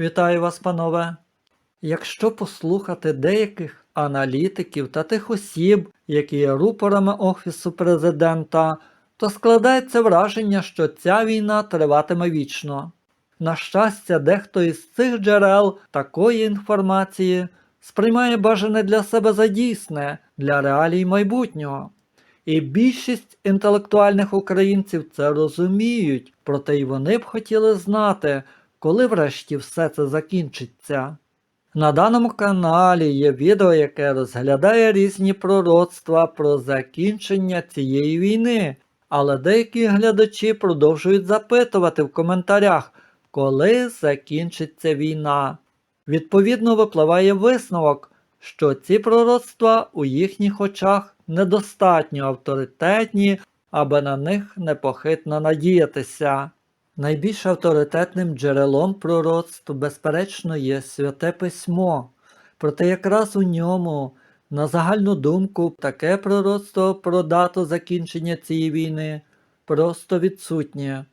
Вітаю вас, панове. Якщо послухати деяких аналітиків та тих осіб, які є рупорами Офісу президента, то складається враження, що ця війна триватиме вічно. На щастя, дехто із цих джерел такої інформації сприймає бажане для себе за дійсне для реалій майбутнього. І більшість інтелектуальних українців це розуміють, проте й вони б хотіли знати, коли врешті все це закінчиться. На даному каналі є відео, яке розглядає різні пророцтва про закінчення цієї війни, але деякі глядачі продовжують запитувати в коментарях, коли закінчиться війна. Відповідно, випливає висновок, що ці пророцтва у їхніх очах недостатньо авторитетні, аби на них непохитно надіятися. Найбільш авторитетним джерелом пророцтв, безперечно, є святе письмо, проте якраз у ньому, на загальну думку, таке пророцтво про дату закінчення цієї війни просто відсутнє.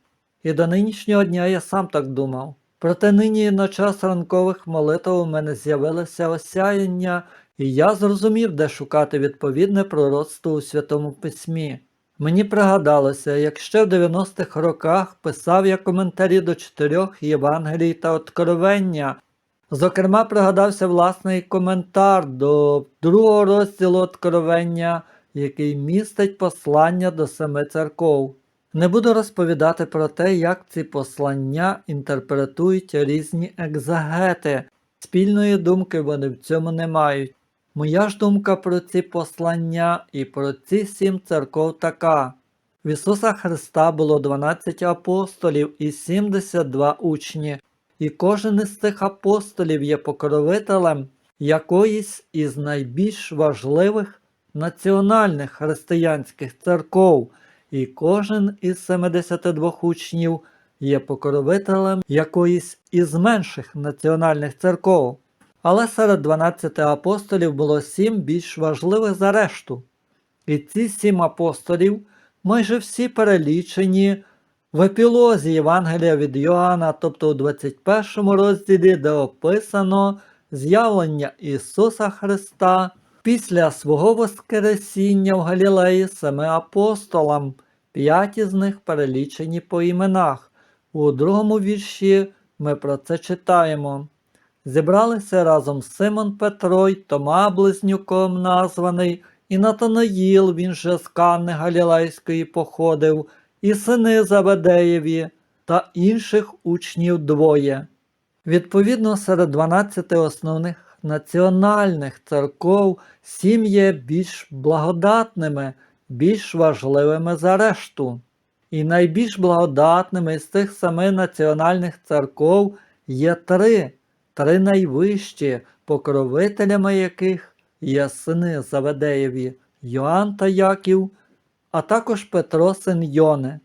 І до нинішнього дня я сам так думав. Проте нині на час ранкових молитв у мене з'явилося осяяння, і я зрозумів, де шукати відповідне пророцтво у Святому Письмі. Мені пригадалося, як ще в 90-х роках писав я коментарі до чотирьох Євангелій та Откровення. Зокрема, пригадався власний коментар до другого розділу Откровення, який містить послання до семи церков. Не буду розповідати про те, як ці послання інтерпретують різні екзагети. Спільної думки вони в цьому не мають. Моя ж думка про ці послання і про ці сім церков така. В Ісуса Христа було 12 апостолів і 72 учні, і кожен із цих апостолів є покровителем якоїсь із найбільш важливих національних християнських церков, і кожен із 72 учнів є покровителем якоїсь із менших національних церков. Але серед 12 апостолів було сім більш важливих за решту. І ці сім апостолів майже всі перелічені в епілозі Євангелія від Йоанна, тобто у 21 розділі, де описано з'явлення Ісуса Христа після свого Воскресіння в Галілеї семи апостолам, п'ять із них перелічені по іменах. У другому вірші ми про це читаємо. Зібралися разом Симон Петро й Тома Близнюком названий, і Натанаїл, він же з Канни Галілейської походив, і сини Заведеєві та інших учнів двоє. Відповідно, серед 12 основних національних церков сім є більш благодатними, більш важливими за решту. І найбільш благодатними з цих семи національних церков є три три найвищі, покровителями яких є сини Заведеєві Йоанн та Яків, а також Петро син Йони.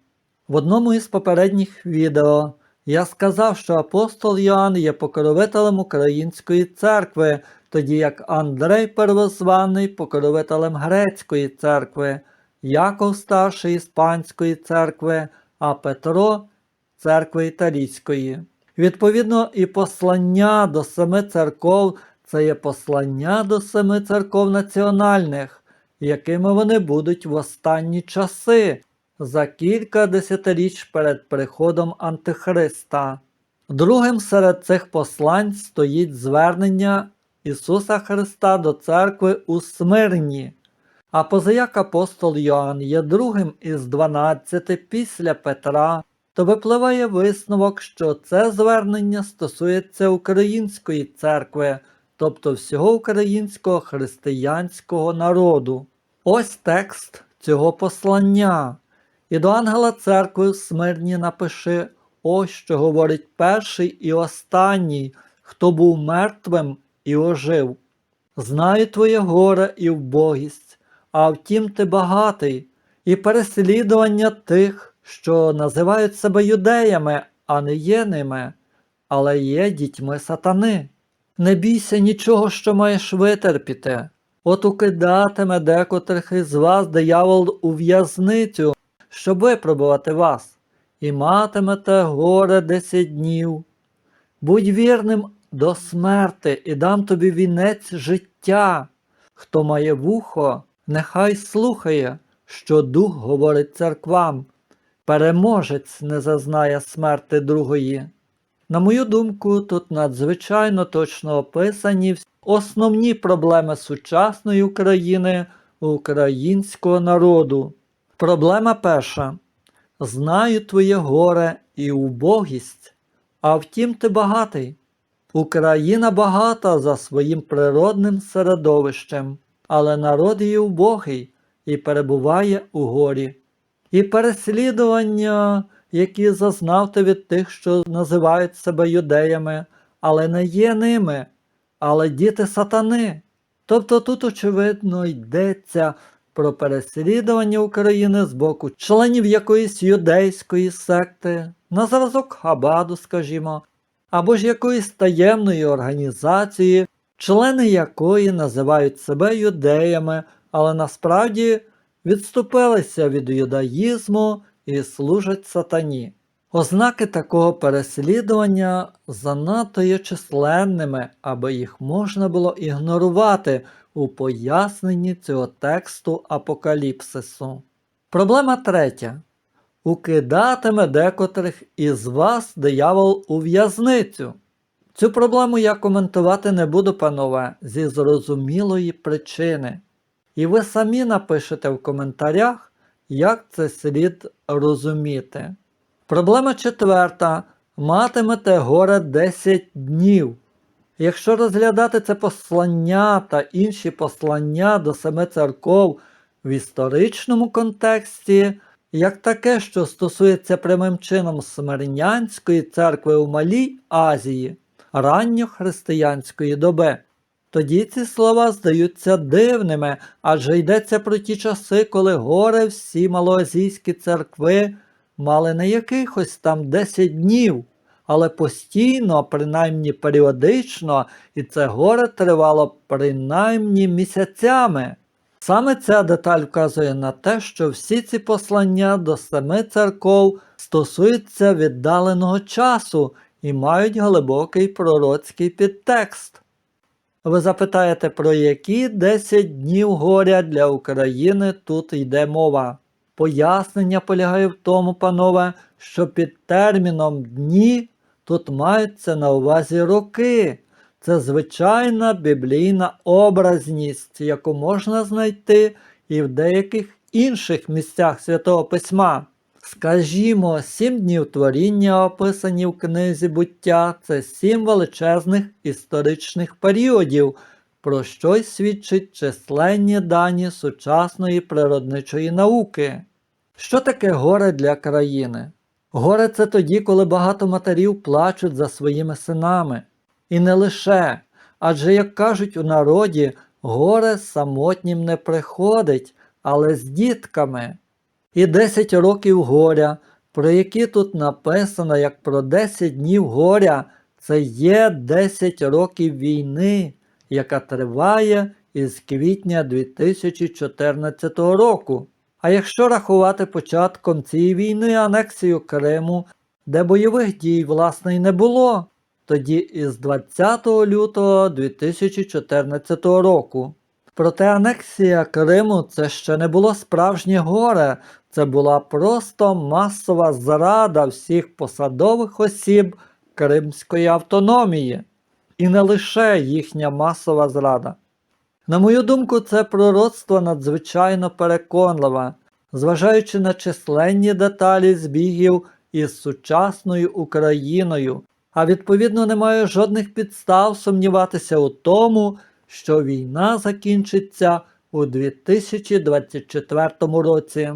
В одному із попередніх відео я сказав, що апостол Йоанн є покровителем Української церкви, тоді як Андрей Первозваний покровителем Грецької церкви, Яков старший Іспанської церкви, а Петро церкви Італійської. Відповідно, і послання до семи церков це є послання до семи церков національних, якими вони будуть в останні часи, за кілька десятиріч перед приходом Антихриста. Другим серед цих послань стоїть звернення Ісуса Христа до церкви у Смирні. А позаяк апостол Йоанн є другим із дванадцяти після Петра то випливає висновок, що це звернення стосується української церкви, тобто всього українського християнського народу. Ось текст цього послання. І до ангела церкви в Смирні напиши ось що говорить перший і останній, хто був мертвим і ожив. Знаю твоє горе і вбогість, а втім ти багатий, і переслідування тих що називають себе юдеями, а не є ними, але є дітьми сатани. Не бійся нічого, що маєш витерпіти. От укидатиме декотрих із вас диявол у в'язницю, щоб випробувати вас, і матимете горе десять днів. Будь вірним до смерти і дам тобі вінець життя. Хто має вухо, нехай слухає, що дух говорить церквам. Переможець не зазнає смерти другої. На мою думку, тут надзвичайно точно описані основні проблеми сучасної України, українського народу. Проблема перша. Знаю твоє горе і убогість, а втім ти багатий. Україна багата за своїм природним середовищем, але народ її убогий і перебуває у горі. І переслідування, які зазнав ти від тих, що називають себе юдеями, але не є ними, але діти сатани. Тобто тут, очевидно, йдеться про переслідування України з боку членів якоїсь юдейської секти, на зразок Хабаду, скажімо, або ж якоїсь таємної організації, члени якої називають себе юдеями, але насправді відступилися від юдаїзму і служать сатані. Ознаки такого переслідування занадто є численними, аби їх можна було ігнорувати у поясненні цього тексту апокаліпсису. Проблема третя. Укидатиме декотрих із вас диявол у в'язницю. Цю проблему я коментувати не буду, панове, зі зрозумілої причини. І ви самі напишете в коментарях, як це слід розуміти. Проблема четверта. Матимете горе 10 днів. Якщо розглядати це послання та інші послання до семи церков в історичному контексті, як таке, що стосується прямим чином Смирнянської церкви у Малій Азії, ранньохристиянської доби, тоді ці слова здаються дивними, адже йдеться про ті часи, коли горе всі малоазійські церкви мали не якихось там 10 днів, але постійно, принаймні періодично, і це горе тривало принаймні місяцями. Саме ця деталь вказує на те, що всі ці послання до семи церков стосуються віддаленого часу і мають глибокий пророцький підтекст. Ви запитаєте, про які 10 днів горя для України тут йде мова. Пояснення полягає в тому, панове, що під терміном дні тут маються на увазі роки. Це звичайна біблійна образність, яку можна знайти і в деяких інших місцях Святого Письма. Скажімо, сім днів творіння, описані в книзі буття, це сім величезних історичних періодів, про що й свідчить численні дані сучасної природничої науки. Що таке горе для країни? Горе це тоді, коли багато матерів плачуть за своїми синами. І не лише, адже, як кажуть у народі, горе самотнім не приходить, але з дітками. І 10 років горя, про які тут написано як про 10 днів горя, це є 10 років війни, яка триває із квітня 2014 року. А якщо рахувати початком цієї війни анексію Криму, де бойових дій власне й не було, тоді із 20 лютого 2014 року. Проте анексія Криму це ще не було справжнє горе, це була просто масова зрада всіх посадових осіб Кримської автономії. І не лише їхня масова зрада. На мою думку, це пророцтво надзвичайно переконливе, зважаючи на численні деталі збігів із сучасною Україною, а відповідно немає жодних підстав сумніватися у тому, що війна закінчиться у 2024 році.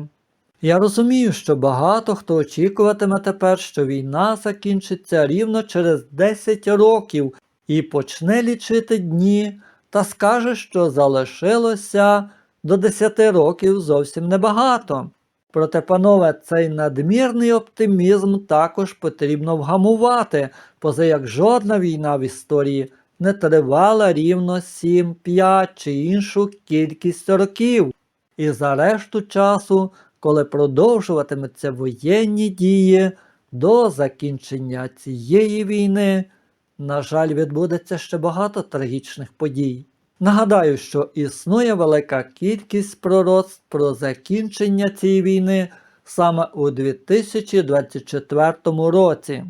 Я розумію, що багато хто очікуватиме тепер, що війна закінчиться рівно через 10 років і почне лічити дні та скаже, що залишилося до 10 років зовсім небагато. Проте, панове, цей надмірний оптимізм також потрібно вгамувати, поза як жодна війна в історії не тривала рівно 7, 5 чи іншу кількість років. І за решту часу, коли продовжуватимуться воєнні дії до закінчення цієї війни, на жаль, відбудеться ще багато трагічних подій. Нагадаю, що існує велика кількість пророцтв про закінчення цієї війни саме у 2024 році.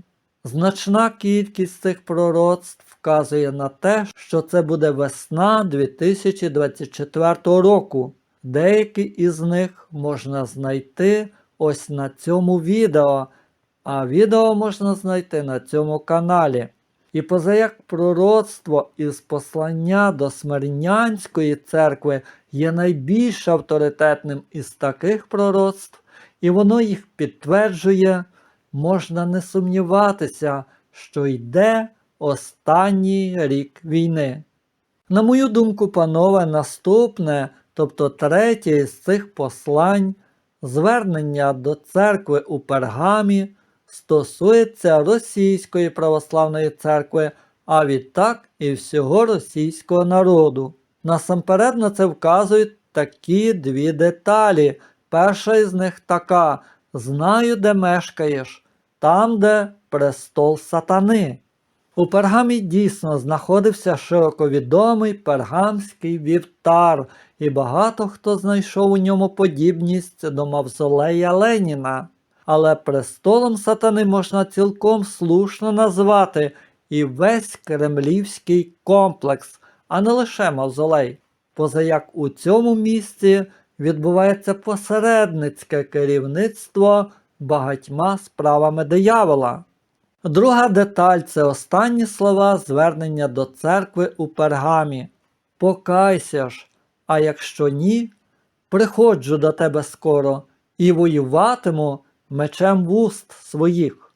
Значна кількість цих пророцтв вказує на те, що це буде весна 2024 року. Деякі із них можна знайти ось на цьому відео, а відео можна знайти на цьому каналі. І позаяк пророцтво із послання до Смирнянської церкви є найбільш авторитетним із таких пророцтв, і воно їх підтверджує, можна не сумніватися, що йде останній рік війни. На мою думку, панове, наступне, тобто третє із цих послань, звернення до церкви у Пергамі стосується Російської православної церкви, а відтак і всього російського народу. Насамперед на це вказують такі дві деталі. Перша із них така: знаю, де мешкаєш, там, де престол сатани. У пергамі дійсно знаходився широковідомий пергамський вівтар, і багато хто знайшов у ньому подібність до мавзолея Леніна. Але престолом сатани можна цілком слушно назвати і весь кремлівський комплекс, а не лише мавзолей. Позаяк у цьому місці відбувається посередницьке керівництво багатьма справами диявола. Друга деталь це останні слова звернення до церкви у пергамі. Покайся ж, а якщо ні, приходжу до тебе скоро і воюватиму мечем вуст своїх.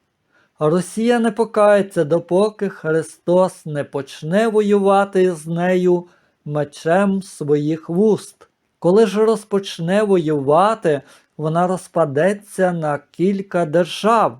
Росія не покається, допоки Христос не почне воювати з нею мечем своїх вуст. Коли ж розпочне воювати, вона розпадеться на кілька держав.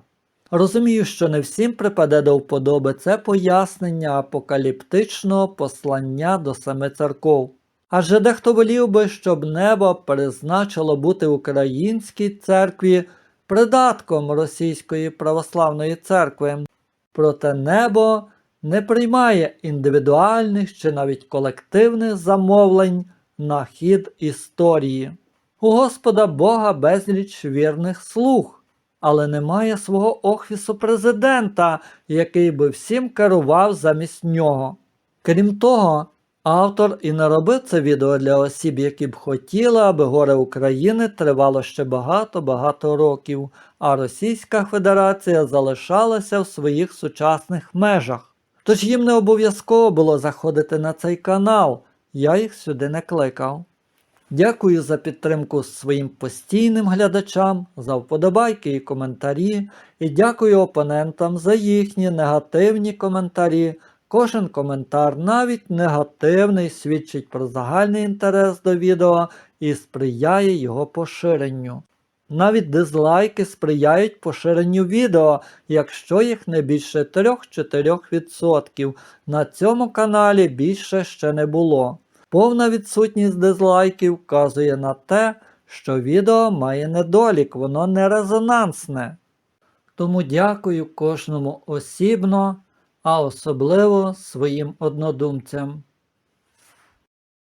Розумію, що не всім припаде до вподоби це пояснення апокаліптичного послання до семи церков. Адже дехто волів би, щоб небо призначило бути українській церкві придатком Російської православної церкви. Проте небо не приймає індивідуальних чи навіть колективних замовлень на хід історії. У Господа Бога безліч вірних слуг, але немає свого офісу президента, який би всім керував замість нього. Крім того, автор і не робив це відео для осіб, які б хотіли, аби горе України тривало ще багато-багато років, а Російська Федерація залишалася в своїх сучасних межах. Тож їм не обов'язково було заходити на цей канал, я їх сюди не кликав. Дякую за підтримку своїм постійним глядачам, за вподобайки і коментарі, і дякую опонентам за їхні негативні коментарі. Кожен коментар, навіть негативний, свідчить про загальний інтерес до відео і сприяє його поширенню. Навіть дизлайки сприяють поширенню відео, якщо їх не більше 3-4%. На цьому каналі більше ще не було. Повна відсутність дизлайків вказує на те, що відео має недолік, воно не резонансне. Тому дякую кожному осібно, а особливо своїм однодумцям.